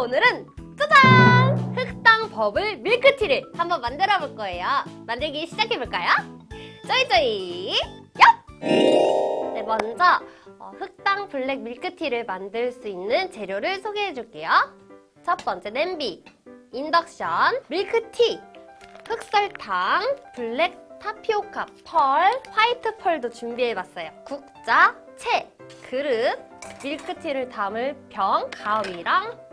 오늘은 짜잔! 흑당 버블 밀크티를 한번 만들어 볼 거예요. 만들기 시작해 볼까요? 쪼이쪼이 얍! 네, 먼저 어, 흑당 블랙 밀크티를 만들 수 있는 재료를 소개해 줄게요. 첫 번째 냄비, 인덕션, 밀크티, 흑설탕, 블랙 타피오카, 펄, 화이트 펄도 준비해봤어요. 국자, 채, 그릇, 밀크티를 담을 병, 가위랑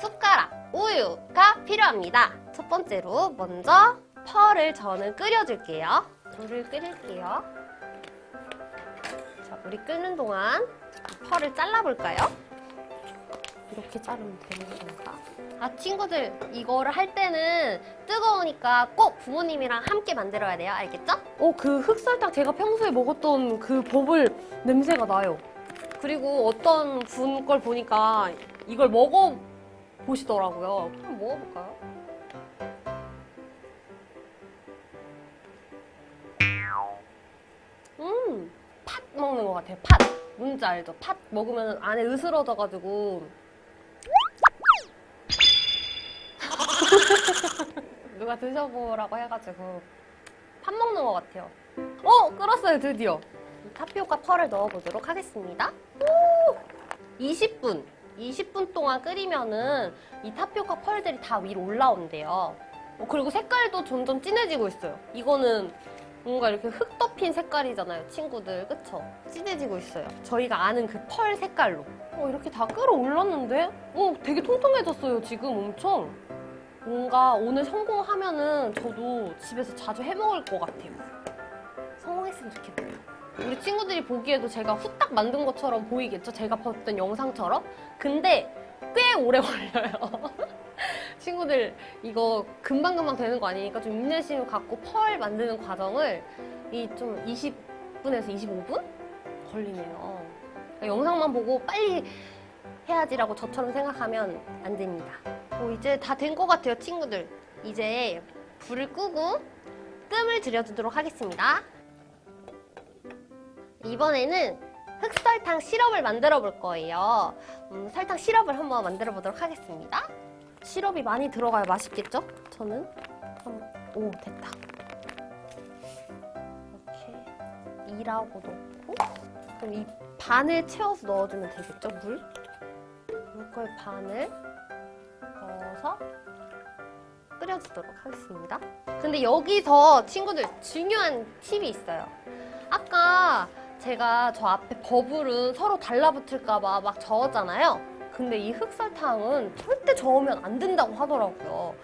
숟가락, 우유가 필요합니다. 첫 번째로 먼저 펄을 저는 끓여줄게요. 물을 끓일게요. 자, 물이 끓는 동안 펄을 잘라볼까요? 이렇게 자르면 되는 건가? 아, 친구들, 이거를 할 때는 뜨거우니까 꼭 부모님이랑 함께 만들어야 돼요. 알겠죠? 어, 그 흑설탕 제가 평소에 먹었던 그 버블 냄새가 나요. 그리고 어떤 분 걸 보니까 이걸 먹어 보시더라고요. 한번 먹어볼까요? 음, 팥 먹는 것 같아요. 팥. 뭔지 알죠? 팥 먹으면 안에 으스러져가지고. 누가 드셔보라고 해가지고 팥 먹는 것 같아요. 어, 끓었어요, 드디어. 타피오카 펄을 넣어보도록 하겠습니다. 오! 20분. 20분 동안 끓이면은 이 타피오카 펄들이 다 위로 올라온대요. 어, 그리고 색깔도 점점 진해지고 있어요. 이거는 뭔가 이렇게 흙 덮인 색깔이잖아요, 친구들. 그쵸? 진해지고 있어요. 저희가 아는 그 펄 색깔로. 어, 이렇게 다 끓어올랐는데? 어, 되게 통통해졌어요, 지금 엄청. 뭔가 오늘 성공하면은 저도 집에서 자주 해먹을 것 같아요. 성공했으면 좋겠네요. 우리 친구들이 보기에도 제가 후딱 만든 것처럼 보이겠죠? 제가 봤던 영상처럼? 근데 꽤 오래 걸려요. 친구들 이거 금방금방 되는 거 아니니까 좀 인내심 갖고 펄 만드는 과정을 이 좀 20분에서 25분 걸리네요. 그러니까 영상만 보고 빨리 해야지라고 저처럼 생각하면 안 됩니다. 어, 이제 다 된 것 같아요, 친구들. 이제 불을 끄고 뜸을 들여주도록 하겠습니다. 이번에는 흑설탕 시럽을 만들어 볼 거예요. 음, 설탕 시럽을 한번 만들어 보도록 하겠습니다. 시럽이 많이 들어가야 맛있겠죠? 저는 한- 오 됐다. 이렇게 2라고 넣고 그럼 이 반을 채워서 넣어주면 되겠죠? 물? 물걸 반을 넣어서 끓여주도록 하겠습니다. 근데 여기서 친구들 중요한 팁이 있어요. 아까 제가 저 앞에 버블은 서로 달라붙을까 봐 막 저었잖아요. 근데 이 흑설탕은 절대 저으면 안 된다고 하더라고요.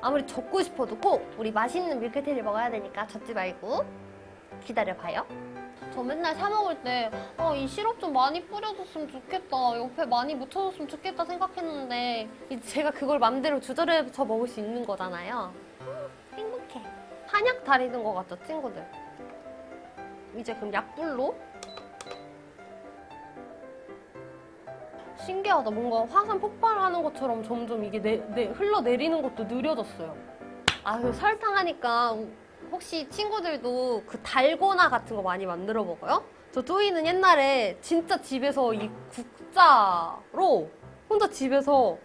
아무리 젓고 싶어도 꼭 우리 맛있는 밀크티를 먹어야 되니까 젓지 말고 기다려봐요. 저 맨날 사 먹을 때, 어, 이 시럽 좀 많이 뿌려줬으면 좋겠다. 옆에 많이 묻혀줬으면 좋겠다 생각했는데, 이제 제가 그걸 맘대로 조절해서 먹을 수 있는 거잖아요. 음, 행복해. 한약 다리는 것 같죠, 친구들? 이제 그럼 약불로 신기하다. 뭔가 화산 폭발하는 것처럼 점점 이게 내, 내- 흘러내리는 것도 느려졌어요. 아, 그 설탕 하니까 혹시 친구들도 그 달고나 같은 거 많이 만들어 먹어요? 저 쪼이는 옛날에 진짜 집에서 이 국자로 혼자 집에서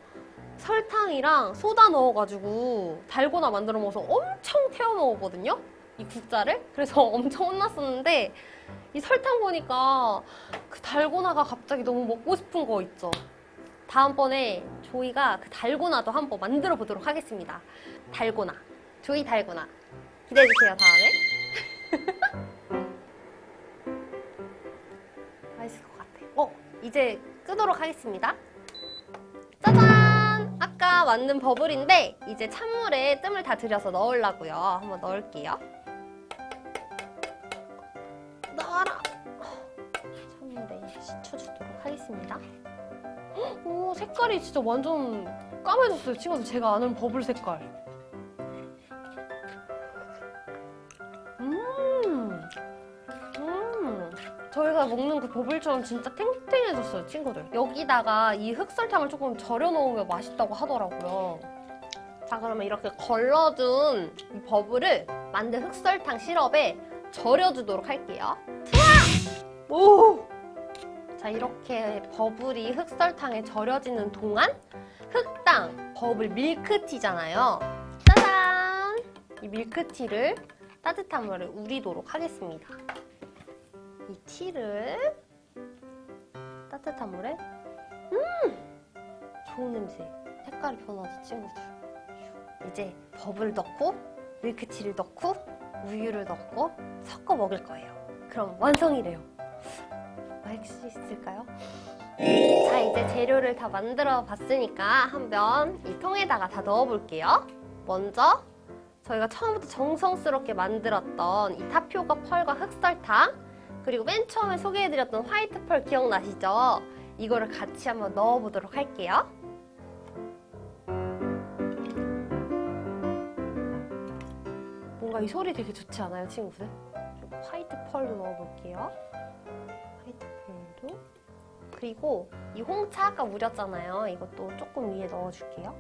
설탕이랑 소다 넣어가지고 달고나 만들어 먹어서 엄청 태워 먹었거든요? 이 국자를? 그래서 엄청 혼났었는데 이 설탕 보니까 그 달고나가 갑자기 너무 먹고 싶은 거 있죠? 다음번에 조이가 그 달고나도 한번 만들어 보도록 하겠습니다. 달고나. 조이 달고나. 기대해주세요, 다음에. 맛있을 것 같아. 어, 이제 끄도록 하겠습니다. 짜잔! 아까 만든 버블인데 이제 찬물에 뜸을 다 들여서 넣으려고요. 한번 넣을게요. 헉, 오, 색깔이 진짜 완전 까매졌어요, 친구들. 제가 아는 버블 색깔. 음, 음. 저희가 먹는 그 버블처럼 진짜 탱탱해졌어요, 친구들. 여기다가 이 흑설탕을 조금 절여 넣으면 맛있다고 하더라고요. 자, 그러면 이렇게 걸러둔 이 버블을 만든 흑설탕 시럽에 절여주도록 할게요. 우와! 오! 자, 이렇게 버블이 흑설탕에 절여지는 동안 흑당 버블 밀크티잖아요. 짜잔! 이 밀크티를 따뜻한 물에 우리도록 하겠습니다. 이 티를 따뜻한 물에 음! 좋은 냄새. 색깔이 변하죠, 친구들. 이제 버블 넣고 밀크티를 넣고 우유를 넣고 섞어 먹을 거예요. 그럼 완성이래요. 할 수 있을까요? 자, 이제 재료를 다 만들어 봤으니까 한번 이 통에다가 다 넣어 볼게요. 먼저 저희가 처음부터 정성스럽게 만들었던 이 타피오카 펄과 흑설탕 그리고 맨 처음에 소개해드렸던 화이트 펄 기억나시죠? 이거를 같이 한번 넣어보도록 할게요. 뭔가 이 소리 되게 좋지 않아요, 친구들? 좀 화이트 펄도 넣어볼게요. 그리고 이 홍차 아까 우렸잖아요. 이것도 조금 위에 넣어줄게요.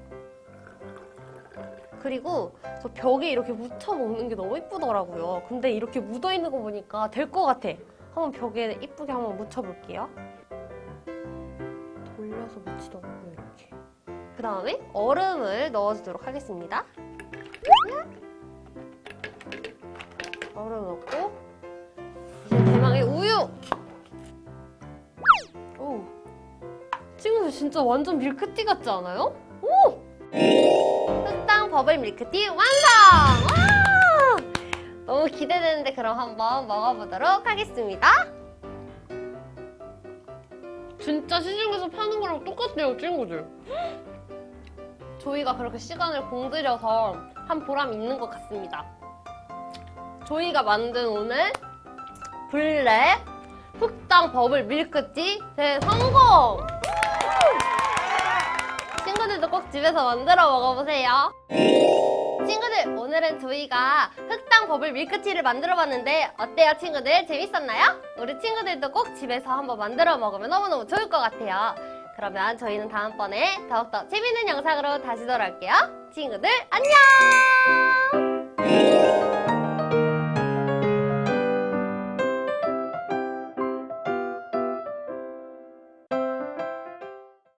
그리고 저 벽에 이렇게 묻혀 먹는 게 너무 이쁘더라고요. 근데 이렇게 묻어 있는 거 보니까 될 것 같아. 한번 벽에 이쁘게 한번 묻혀볼게요. 돌려서 묻히더라고요, 이렇게. 그 다음에 얼음을 넣어주도록 하겠습니다. 얼음 넣고 이제 대망의 우유. 친구들 진짜 완전 밀크티 같지 않아요? 오, 흑당 버블 밀크티 완성! 와! 너무 기대되는데 그럼 한번 먹어보도록 하겠습니다. 진짜 시중에서 파는 거랑 똑같아요, 친구들. 저희가 그렇게 시간을 공들여서 한 보람 있는 것 같습니다. 저희가 만든 오늘 블랙 흑당 버블 밀크티 대성공! 친구들도 꼭 집에서 만들어 먹어보세요. 친구들, 오늘은 저희가 흑당 버블 밀크티를 만들어 봤는데 어때요, 친구들? 재밌었나요? 우리 친구들도 꼭 집에서 한번 만들어 먹으면 너무너무 좋을 것 같아요. 그러면 저희는 다음번에 더욱더 재밌는 영상으로 다시 돌아올게요. 친구들, 안녕!